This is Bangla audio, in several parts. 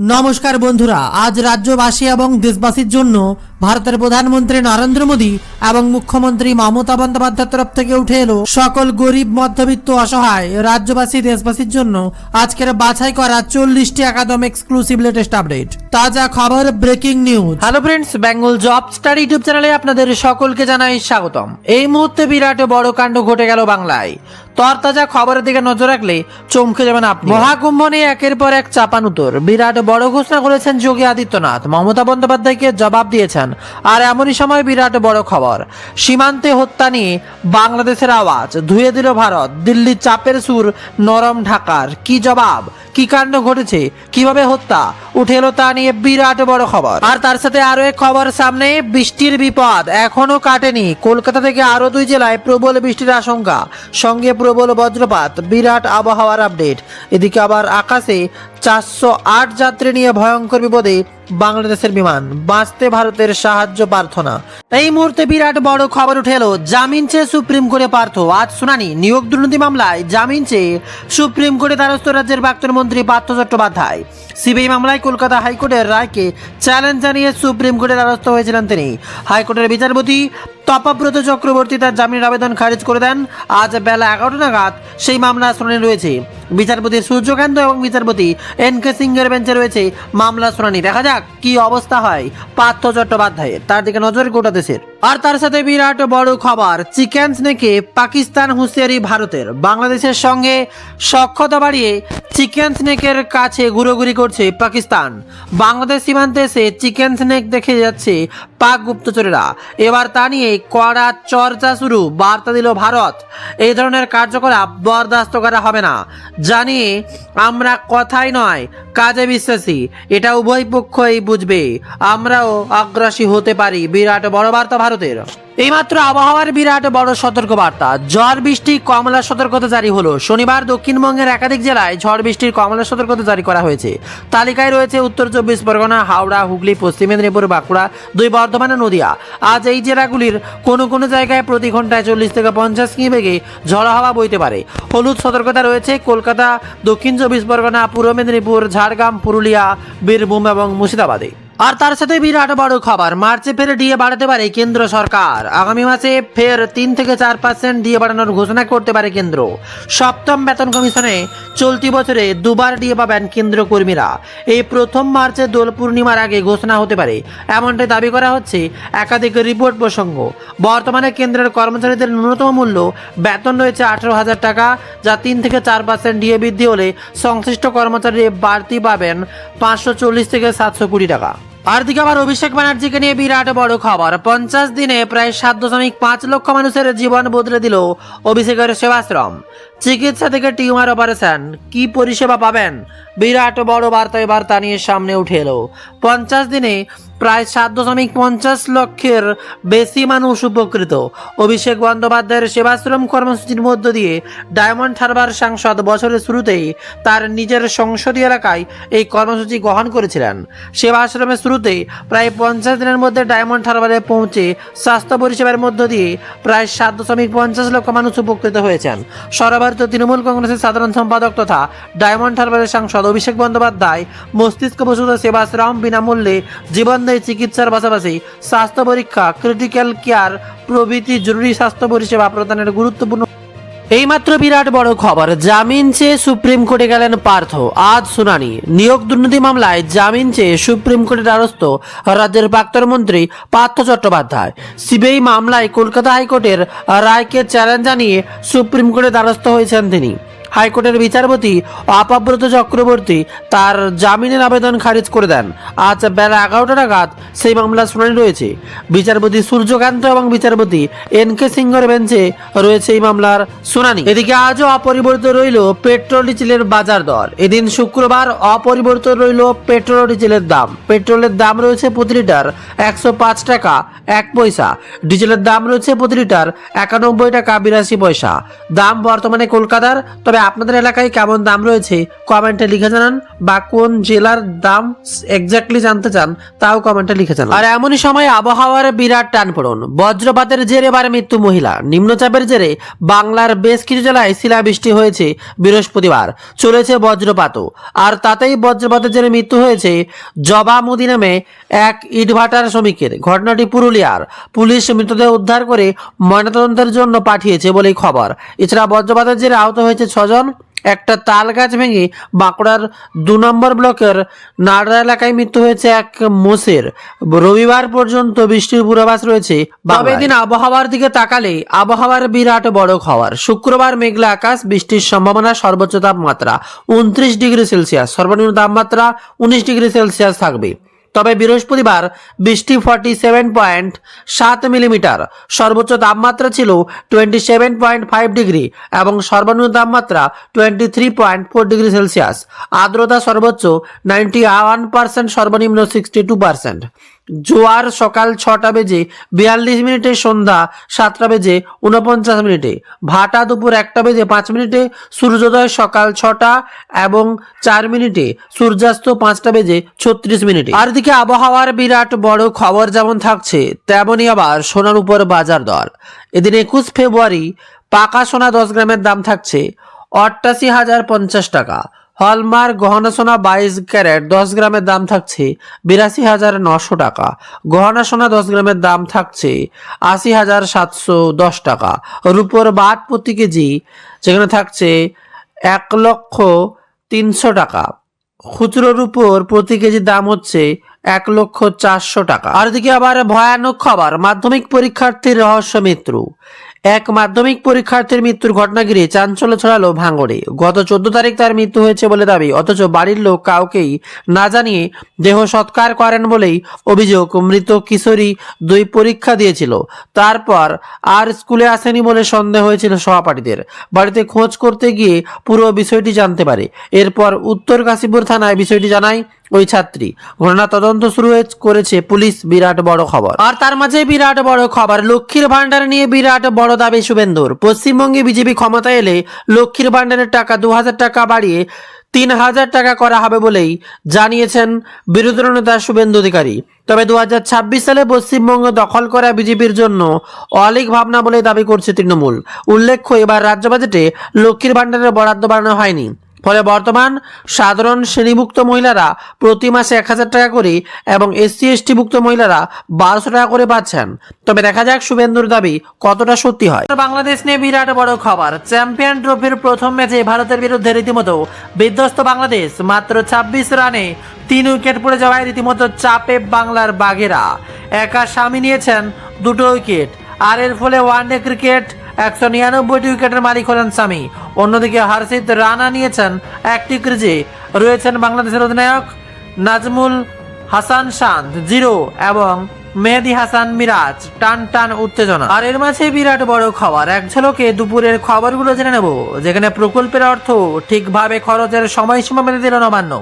নমস্কার বন্ধুরা, আজ রাজ্যবাসী এবং দেশবাসীর জন্য ভারতের প্রধানমন্ত্রী নরেন্দ্র মোদী এবং মুখ্যমন্ত্রী মমতা বন্দ্যোপাধ্যায়ের তরফ থেকে উঠে এলো সকল গরিব, মধ্যবিত্ত, অসহায় রাজ্যবাসী, দেশবাসীর জন্য আজকের বাছাই করা চল্লিশটি একাদম এক্সক্লুসিভ লেটেস্ট আপডেট তাজা খবর breaking news hello friends Bengal job star YouTube চ্যানেলে আপনাদের সকলকে জানাই স্বাগতম। এই মুহূর্তে বিরাট বড় কাণ্ড ঘটে গেল বাংলায়। তরতাজা খবরের দিকে নজর রাখলে চমকে যাবেন আপনি। মহাকুম্ভ নিয়ে একের পর এক চাপানুতর বিরাট বড় ঘোষণা করেছেন যোগী আদিত্যনাথ। মমতা বন্দ্যোপাধ্যায়কে জবাব দিয়েছেন, আর এমনই সময় বিরাট বড় খবর। সীমান্তে হত্যা নিয়ে বাংলাদেশের আওয়াজ। ধুয়ে দিল ভারত। দিল্লির চাপের সুর নরম ঢাকার। কি জবাব? কি কাণ্ড ঘটেছে? কীভাবে হত্যা? উঠে এলো তা নিয়ে বিরাট বড় খবর। আর তার সাথে আরও এক খবর সামনে। বৃষ্টির বিপদ এখনও কাটেনি। কলকাতা থেকে আরও দুই জেলায় প্রবল বৃষ্টির আশঙ্কা। সঙ্গে প্রবল বজ্রপাত বিরাট আবহাওয়ার আপডেট এদিকে আবার আকাশে চারশো আট যাত্রী নিয়ে ভয়ঙ্কর বিপদে বাংলাদেশের বিমান। বাঁচতে ভারতের সাহায্য প্রার্থনা। এই মুহূর্তে বিরাট বড় খবর উঠে এলো জামিন চেয়ে সুপ্রিম কোর্টে পার্থ। আজ শুনানি, নিয়োগ দুর্নীতি মামলায় জামিন চেয়ে সুপ্রিম কোর্টে দ্বারস্থ রাজ্যের প্রাক্তন মন্ত্রী পার্থ চট্টোপাধ্যায়। সিবিআই মামলায় কলকাতা হাইকোর্টের রায়কে চ্যালেঞ্জ জানিয়ে সুপ্রিম কোর্টে দ্বারস্থ হয়েছিলেন তিনি। হাইকোর্টের বিচারপতি তপাব্রত চক্রবর্তী তার জামিনের আবেদন খারিজ করে দেন। আজ বেলা এগারোটা নাগাদ সেই মামলা শুনানি রয়েছে। বিচারপতি সূর্যকান্ত এবং বিচারপতি এন কে সিংহের বেঞ্চে রয়েছে মামলা শুনানি। দেখা যাক কি অবস্থা হয় পার্থ চট্টোপাধ্যায়ের। তার দিকে নজর গোটা দেশের। আর তার সাথে বিরাট বড় খবর, চিকেন স্নেকে পাকিস্তান হুঁশিয়ারি ভারতের। বাংলাদেশের সঙ্গে সক্ষতা বাড়িয়ে চিকেন স্নেকের কাছে ঘুরোঘুরি করছে পাকিস্তান। বাংলাদেশ সীমান্তে এসে চিকেন স্নেক দেখে যাচ্ছে পাক গুপ্তচরেরা। এবার তা নিয়ে কড়া চর্চা শুরু, বার্তা দিল ভারত। এই ধরনের কার্যকলাপ বরদাস্ত করা হবে না। জানিয়ে আমরা কথাই নয়, কাজে বিশ্বাসী। এটা উভয় পক্ষই বুঝবে। আমরাও আগ্রাসী হতে পারি। বিরাট বড় বার্তা ভারতের। এইমাত্র আবহাওয়ার বিরাট বড় সতর্ক বার্তা ঝড় বৃষ্টি, কমলা সতর্কতা জারি হলো। শনিবার দক্ষিণবঙ্গের একাধিক জেলায় ঝড় বৃষ্টির কমলা সতর্কতা জারি করা হয়েছে। তালিকায় রয়েছে উত্তর চব্বিশ পরগনা, হাওড়া, হুগলি, পশ্চিম মেদিনীপুর, বাঁকুড়া, দুই বর্ধমান নদিয়া। আজ এই জেলাগুলির কোনো কোনো জায়গায় প্রতি ঘন্টায় চল্লিশ থেকে পঞ্চাশ কিমি বেগে ঝড় হাওয়া বইতে পারে। হলুদ সতর্কতা রয়েছে কলকাতা, দক্ষিণ চব্বিশ পরগনা, পূর্ব মেদিনীপুর, ঝাড়গ্রাম, পুরুলিয়া, বীরভূম এবং মুর্শিদাবাদে। আর তার সাথে বিরাট বড় খবর। মার্চে ফের ডিএ বাড়াতে পারে কেন্দ্র সরকার। আগামী মাসে ফের তিন থেকে চার পার্সেন্ট ডিএ বাড়ানোর ঘোষণা করতে পারে কেন্দ্র। সপ্তম বেতন কমিশনে চলতি বছরে দুবার ডিএ পাবেন কেন্দ্র কর্মীরা। এই প্রথম মার্চে দোল পূর্ণিমার আগে ঘোষণা হতে পারে। এমনটাই দাবি করা হচ্ছে একাধিক রিপোর্ট প্রসঙ্গ। বর্তমানে কেন্দ্রের কর্মচারীদের ন্যূনতম মূল্য বেতন রয়েছে আঠারো হাজার টাকা, যা তিন থেকে চার পার্সেন্ট ডিএ বৃদ্ধি হলে সংশ্লিষ্ট কর্মচারী বাড়তি পাবেন পাঁচশো চল্লিশ থেকে সাতশো কুড়ি টাকা। আর দিকে আবার অভিষেক ব্যানার্জিকে নিয়ে বিরাট বড় খবর। পঞ্চাশ দিনে প্রায় সাত দশমিক পাঁচ লক্ষ মানুষের জীবন বদলে দিল অভিষেকের সেবাশ্রম। চিকিৎসা থেকে টিউমার অপারেশন। কি পরিষেবা পাবেন? বিরাট বড় বার্তা এবার তা নিয়ে সামনে উঠে এলো। পঞ্চাশ দিনে প্রায় সাত দশমিক পঞ্চাশ লক্ষের বেশি মানুষ উপকৃত। অভিষেক বন্দ্যোপাধ্যায়ের সেবাশ্রম কর্মসূচির মধ্য দিয়ে ডায়মন্ড হারবার সাংসদ বছরের শুরুতেই তার নিজের সংসদীয় এলাকায় এই কর্মসূচি গ্রহণ করেছিলেন। সেবাশ্রমের শুরুতে প্রায় পঞ্চাশ দিনের মধ্যে ডায়মন্ড হারবারে পৌঁছে স্বাস্থ্য পরিষেবার মধ্য দিয়ে প্রায় সাত দশমিক পঞ্চাশ লক্ষ মানুষ উপকৃত হয়েছেন। সর্বভারতীয় তৃণমূল কংগ্রেসের সাধারণ সম্পাদক তথা ডায়মন্ড হারবারের সাংসদ অভিষেক বন্দ্যোপাধ্যায়, মস্তিষ্ক প্রসূত সেবাশ্রম বিনামূল্যে জীবনদায়ী চিকিৎসার পাশাপাশি স্বাস্থ্য পরীক্ষা ক্রিটিক্যাল কেয়ার প্রভৃতি জরুরি স্বাস্থ্য পরিষেবা প্রদানের গুরুত্বপূর্ণ এইমাত্র বিরাট বড় খবর, জামিন চেয়ে সুপ্রিম কোর্টে গেলেন পার্থ। আজ শুনানি। নিয়োগ দুর্নীতি মামলায় জামিন চেয়ে সুপ্রিম কোর্টের দ্বারস্থ রাজ্যের প্রাক্তন মন্ত্রী পার্থ চট্টোপাধ্যায়। সিবিআই মামলায় কলকাতা হাইকোর্টের রায়কে চ্যালেঞ্জ জানিয়ে সুপ্রিম কোর্টের দ্বারস্থ হয়েছেন তিনি। হাইকোর্টের বিচারপতি অপাব্রত চক্রবর্তী তার জামিনের আবেদন খারিজ করে দেন। আজ বেলা এগারোটা নাগাদ সেই মামলার শুনানি রয়েছে। বিচারপতি সূর্যকান্ত এবং বিচারপতি এন কে সিংহর বেঞ্চে রয়েছে এই মামলার শুনানি। এদিকে আজও অপরিবর্তিত রইল পেট্রোল ডিজেলের বাজার দর। এদিন শুক্রবার অপরিবর্তিত রইল পেট্রোল ডিজেলের দাম। পেট্রোলের দাম রয়েছে প্রতি লিটার একশো পাঁচ টাকা, এক পয়সা। ডিজেলের দাম রয়েছে প্রতি লিটার একানব্বই টাকা, বিরাশি পয়সা। দাম বর্তমানে কলকাতার, তবে আপনাদের এলাকায় কেমন দাম রয়েছে? কমেন্টে লিখে জানান বা কোন জেলার দাম এক্স্যাক্টলি জানতে চান, তাও কমেন্টে লিখে জানান। আর এমনই সময় আবহাওয়ার বিরাট টান পড়ুন বজ্রপাতের জেরে এবার মৃত্যু মহিলা। নিম্নচাপের জেরে বাংলার বেশ কিছু জেলায় শিলাবৃষ্টি হয়েছে বৃহস্পতিবার। চলেছে বজ্রপাতও। আর তাতেই বজ্রপাতের জেরে মৃত্যু হয়েছে জবামুদি নামে এক ইটভাটার শ্রমিকের। ঘটনাটি পুরুলিয়ার। পুলিশ মৃতদেহ উদ্ধার করে ময়নাতদন্তের জন্য পাঠিয়েছে বলেই খবর। এছাড়া বজ্রপাতের জেরে আহত হয়েছে ছজন একটা তাল গাছ ভেঙে বাঁকুড়ার দু নম্বর ব্লকের নাড়া এলাকায় মৃত্যু হয়েছে এক মোষের। রবিবার পর্যন্ত বৃষ্টির পূর্বাভাস রয়েছে তবে দিন আবহাওয়ার দিকে তাকালে আবহাওয়ার বিরাট বড় খবর। শুক্রবার মেঘলা আকাশ, বৃষ্টির সম্ভাবনা সর্বোচ্চ তাপমাত্রা উনত্রিশ ডিগ্রি সেলসিয়াস। সর্বনিম্ন তাপমাত্রা উনিশ ডিগ্রি সেলসিয়াস থাকবে। তবে বৃহস্পতিবার বৃষ্টি ফর্টি সেভেন পয়েন্ট সাত মিলিমিটার। সর্বোচ্চ তাপমাত্রা ছিল twenty seven point five degree এবং সর্বনিম্ন তাপমাত্রা twenty three point four degree Celsius. আর্দ্রতা সর্বোচ্চ নাইনটি ওয়ান পার্সেন্ট সর্বনিম্ন সিক্সটি টু পার্সেন্ট জোয়ার সকাল ছটা বেজে বিয়াল্লিশ মিনিটে, সন্ধ্যা সাতটা বেজে উনপঞ্চাশ মিনিটে, ভাটা দুপুর একটা বেজে পাঁচ মিনিটে, সূর্যোদয় সকাল ছটা এবং চার মিনিটে, সূর্যাস্ত পাঁচটা বেজে ছত্রিশ মিনিটে। আর দিকে আবহাওয়ার বিরাট বড় খবর যেমন থাকছে, তেমনই আবার সোনার উপর বাজার দর। এদিন একুশ ফেব্রুয়ারি পাকা সোনা দশ গ্রামের দাম থাকছে অষ্টাশি হাজার পঞ্চাশ টাকা। হলমার্ক গহনা সোনা বাইশ ক্যারেট দশ গ্রামের দাম থাকছে বিরাশি হাজার নশো টাকা। গহনা সোনা দশ গ্রামের দাম থাকছে আশি হাজার সাতশো দশ টাকা। রুপোর বাট প্রতি কেজি যেখানে থাকছে এক লক্ষ তিনশো টাকা। খুচরোর উপর প্রতি কেজি দাম হচ্ছে এক লক্ষ চারশো টাকা। আর দিকে আবার ভয়ানক খবর, মাধ্যমিক পরীক্ষার্থীর রহস্য মৃত্যু এক মাধ্যমিক পরীক্ষার্থীর মৃত্যুর ঘটনা ঘিরে চাঞ্চল্য ছড়ালো ভাঙড়ে। গত চোদ্দ তারিখ তার মৃত্যু হয়েছে বলে দাবি, অথচ বাড়ির লোক কাউকেই না জানিয়ে দেহ সৎকার করেন বলেই অভিযোগ, মৃত কিশোরী দুই পরীক্ষা দিয়েছিল। তারপর আর স্কুলে আসেনি বলে সন্দেহ হয়েছিল সহপাঠীদের। বাড়িতে খোঁজ করতে গিয়ে পুরো বিষয়টি জানতে পারে। এরপর উত্তর কাশীপুর থানায় বিষয়টি জানায় ওই ছাত্রী। ঘটনা তদন্ত শুরু করেছে পুলিশ, বিরাট বড় খবর। আর তার মাঝে বিরাট বড় খবর, লক্ষ্মীর ভান্ডার নিয়ে বিরাট বড় দাবি শুভেন্দুর। পশ্চিমবঙ্গে বিজেপি ক্ষমতায় এলে লক্ষ্মীর ভান্ডারের টাকা দু হাজার টাকা বাড়িয়ে তিন হাজার টাকা করা হবে বলেই জানিয়েছেন বিরোধী নেতা শুভেন্দু অধিকারী। তবে দু হাজার ছাব্বিশ সালে পশ্চিমবঙ্গ দখল করা বিজেপির জন্য অলিক ভাবনা বলে দাবি করছে তৃণমূল। উল্লেখ্য, এবার রাজ্য বাজেটে লক্ষ্মীর ভান্ডারের বরাদ্দ বাড়ানো হয়নি। ফলে বর্তমান সাধারণ শ্রেণীভুক্ত মহিলারা প্রতি মাসে এক হাজার টাকা করে এবং এসসি, এসটি ভুক্ত মহিলারা বারোশো টাকা করে পাচ্ছেন। তবে দেখা যাক শুভেন্দুর দাবি কতটা সত্যি হয়। বাংলাদেশ নিয়ে বিরাট বড় খবর। চ্যাম্পিয়ন ট্রফির প্রথম ম্যাচে ভারতের বিরুদ্ধে রীতিমতো বিধ্বস্ত বাংলাদেশ। মাত্র ছাব্বিশ রানে তিন উইকেট পড়ে যাওয়ায় রীতিমতো চাপে বাংলার বাঘেরা একা স্বামী নিয়েছেন দুটো উইকেট। আর এর ফলে ওয়ানডে ক্রিকেট একশো নিরানব্বইটি উইকেটের মালিক হলেন স্বামী অন্যদিকে হারসিদ রানা নিয়েছেন একটি ক্রিজে। রয়েছেন বাংলাদেশের অধিনায়ক নাজমুল হাসান শান্ত, জিরো, এবং মেহেদি হাসান, মিরাজ, টান টান উত্তেজনা। আর এর মাঝে বিরাট বড় খবর, এক ঝলকে দুপুরের খবরগুলো জেনে নেব, যেখানে প্রকল্পের অর্থ ঠিকভাবে খরচের সময়সীমা মেনে দিল নবান্ন।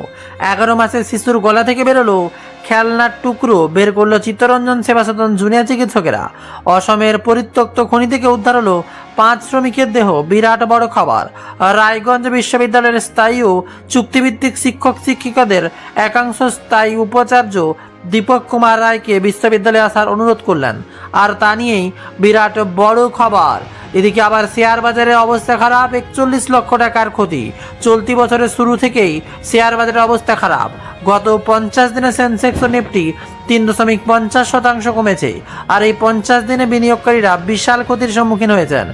এগারো মাসের শিশুর গলা থেকে বেরোলো খেলনার টুকরো, বের করল চিত্তরঞ্জন সেবা সদন জুনিয়র চিকিৎসকেরা। অসমের পরিত্যক্ত খনি থেকে উদ্ধার হলো পাঁচ শ্রমিকের দেহ, বিরাট বড় খবর। রায়গঞ্জ বিশ্ববিদ্যালয়ের স্থায়ী চুক্তিভিত্তিক শিক্ষক শিক্ষিকাদের একাংশ স্থায়ী উপাচার্য দীপক কুমার রায়কে বিশ্ববিদ্যালয়ে আসার অনুরোধ করলেন। আর তা নিয়েই বিরাট বড় খবর। এদিকে আবার শেয়ার বাজারের অবস্থা খারাপ, একচল্লিশ লক্ষ টাকার ক্ষতি। চলতি বছরের শুরু থেকেই শেয়ার বাজারের অবস্থা খারাপ। গত পঞ্চাশ দিনে সেন্সেক্স নিফটি তিন দশমিক পঞ্চাশ শতাংশ কমেছে। আর এই পঞ্চাশ দিনে বিনিয়োগকারীরা বিশাল ক্ষতির সম্মুখীন হয়েছেন।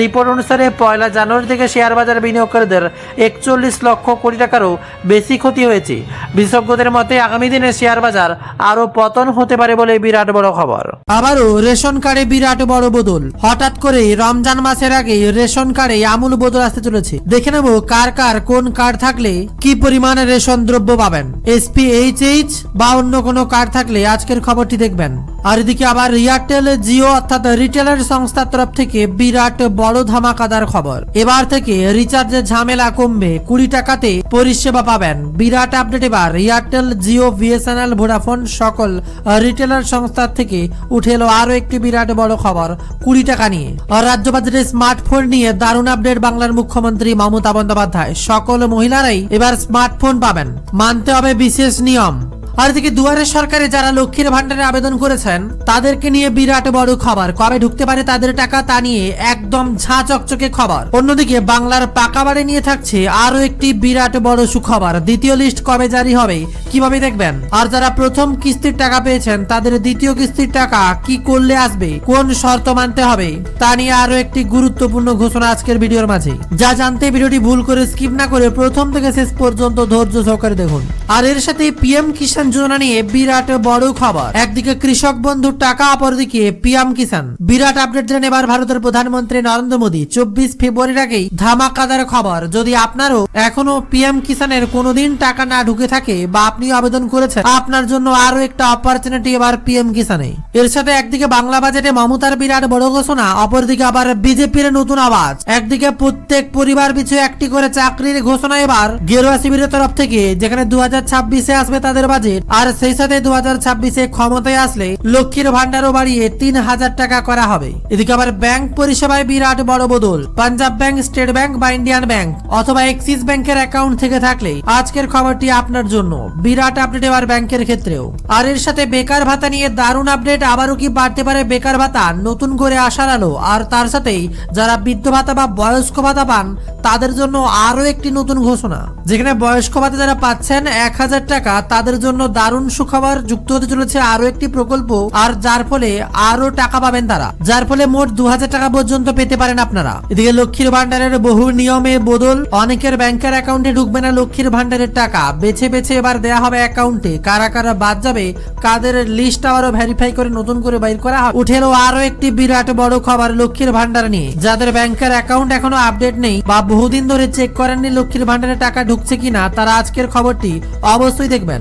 রিপোর্ট অনুসারে পয়লা জানুয়ারি থেকে শেয়ার বাজারে বিনিয়োগকারীদের একচল্লিশ লক্ষ কোটি টাকারও বেশি ক্ষতি হয়েছে। বিশেষজ্ঞদের মতে, আগামী দিনে শেয়ার বাজার আরও পতন হতে পারে বলে বিরাট বড় খবর। আবারও রেশন কার্ডে বিরাট বড় বদল। হঠাৎ করে রমজান মাসের আগে রেশন কার্ডে আমূল বদল আসতে চলেছে। দেখে নেব কার কার কোন কার্ড থাকলে কি পরিমাণে রেশন দ্রব্য পাবেন। এসপি এইচ এইচ বা অন্য কোনো কার্ড থাকলে আজকের খবরটি দেখবেন। আর এদিকে আবার এয়ারটেল জিও অর্থাৎ রিটেলার সংস্থার তরফ থেকে বিরাট বড় ধামাকাদার খবর। এবার থেকে রিচার্জের ঝামেলা কমবে, কুড়ি টাকাতে পরিষেবা পাবেন। বিরাট আপডেট এবার এয়ারটেল জিও বিএসএনএল ভোডাফোন সকল রিটেলার সংস্থার থেকে উঠে এলো আরও একটি বিরাট বড় খবর, কুড়ি টাকা নিয়ে। রাজ্য বাজেটে স্মার্টফোন নিয়ে দারুণ আপডেট বাংলার মুখ্যমন্ত্রী মমতা বন্দ্যোপাধ্যায়। সকল মহিলারাই এবার স্মার্টফোন পাবেন। মানতে হবে বিশেষ নিয়ম। আর এদিকে দুয়ারের সরকারে যারা লক্ষ্মীর ভান্ডারে আবেদন করেছেন, তাদেরকে নিয়ে বিরাট বড় খবর। কবে ঢুকতে পারে তাদের টাকা তা নিয়ে একদম ঝাঁ চকচকে খবর। অন্যদিকে বাংলার পাকা বাড়ি নিয়ে থাকছে আরও একটি বিরাট বড় সুখবর। দ্বিতীয় লিস্ট কবে জারি হবে, কীভাবে দেখবেন? আর যারা প্রথম কিস্তির টাকা পেয়েছেন, তাদের দ্বিতীয় কিস্তির টাকা কি করলে আসবে? কোন শর্ত মানতে হবে? তা নিয়ে আরও একটি গুরুত্বপূর্ণ ঘোষণা আজকের ভিডিওর মাঝে। যা জানতে ভিডিওটি ভুল করে স্কিপ না করে প্রথম থেকে শেষ পর্যন্ত ধৈর্য সহকারে দেখুন। আর এর সাথে পিএম কিষাণ যোজনা নিয়ে বিরাট বড় খবর। একদিকে কৃষক বন্ধুর টাকা, অপরদিকে পিএম কিষাণ। বিরাট আপডেট দিলেন এবার ভারতের প্রধানমন্ত্রী নরেন্দ্র মোদী। চব্বিশ ফেব্রুয়ারির আগেই ধামাকাদার খবর। যদি আপনারও এখনও পিএম কিষাণের কোনোদিন টাকা না ঢুকে থাকে বা আপনি আবেদন করেছেন, আপনার জন্য আরও একটা অপরচুনিটি এবার পিএম কিষাণে। এর সাথে একদিকে বাংলা বাজেটে মমতার বিরাট বড় ঘোষণা, অপরদিকে আবার বিজেপির নতুন আওয়াজ। একদিকে প্রত্যেক পরিবার পিছু একটি করে চাকরির ঘোষণা এবার গেরুয়া শিবিরের তরফ থেকে, যেখানে দু হাজার ছাব্বিশে আসবে তাদের বাজেট। আর সেই সাথে দু হাজার ছাব্বিশে ক্ষমতায় আসলে লক্ষ্মীর ভান্ডারও বাড়িয়ে তিন হাজার টাকা করা হবে। এদিকে আবার ব্যাংক পরিষেবায় বিরাট বড় বদল। পাঞ্জাব ব্যাংক, স্টেট ব্যাংক বা ইন্ডিয়ান ব্যাংক অথবা এক্সিস ব্যাংকের অ্যাকাউন্ট থেকে থাকলে আজকের খবরটি আপনার জন্য। বিরাট আপডেট এবার ব্যাংকের ক্ষেত্রেও। আর এর সাথে বেকার ভাতা নিয়ে দারুণ আপডেট আবারও কি বাড়তে পারে বেকার ভাতা? নতুন করে আসার আলো। আর তার সাথেই যারা বৃদ্ধ ভাতা বা বয়স্ক ভাতা পান, তাদের জন্য আরও একটি নতুন ঘোষণা। যেখানে বয়স্ক ভাতা যারা পাচ্ছেন এক হাজার টাকা, তাদের জন্য দারুণ সুখবর যুক্ত হতে চলেছে আরও একটি প্রকল্প, আর যার ফলে আরও টাকা পাবেন তারা। যার ফলে মোট দু হাজার টাকা পর্যন্ত পেতে পারেন আপনারা। এদিকে লক্ষ্মীর ভান্ডারের বহু নিয়মে বদল, অনেকের ব্যাংকের অ্যাকাউন্টে ঢুকবে না লক্ষ্মীর ভান্ডারের টাকা। বেছে বেছে এবার দেয়া হবে অ্যাকাউন্টে। কারা কারা বাদ যাবে কাদের লিস্ট আবারও ভেরিফাই করে নতুন করে বাইর করা হবে। উঠে আরও একটি বিরাট বড় খবর লক্ষ্মীর ভান্ডার নিয়ে। যাদের ব্যাংকের অ্যাকাউন্ট এখনও আপডেট নেই বা বহুদিন ধরে চেক করেননি লক্ষ্মীর ভান্ডারে টাকা ঢুকছে কিনা, তারা আজকের খবরটি অবশ্যই দেখবেন।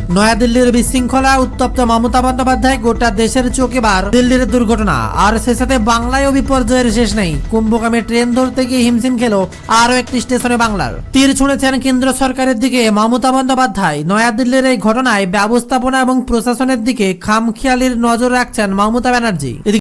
নয়াদিল্লির বিশৃঙ্খলা উত্তপ্ত মমতা বন্দ্যোপাধ্যায় গোটা দেশের চোখে বার দিল্লির দুর্ঘটনা। আর সে সাথে বাংলায়ও বিপর্যয়ের শেষ নেই। কুম্ভকামে ট্রেন ধরতে গিয়ে হিমশিম খেলো আরও একটি স্টেশনে বাংলার। তীর ছুঁড়েছেন কেন্দ্র সরকারের দিকে মমতা বন্দ্যোপাধ্যায়। নয়াদিল্লির এই ঘটনায় ব্যবস্থাপনা এবং প্রশাসনের দিকে খামখিয়ালির নজর রাখছেন মমতা ব্যানার্জি।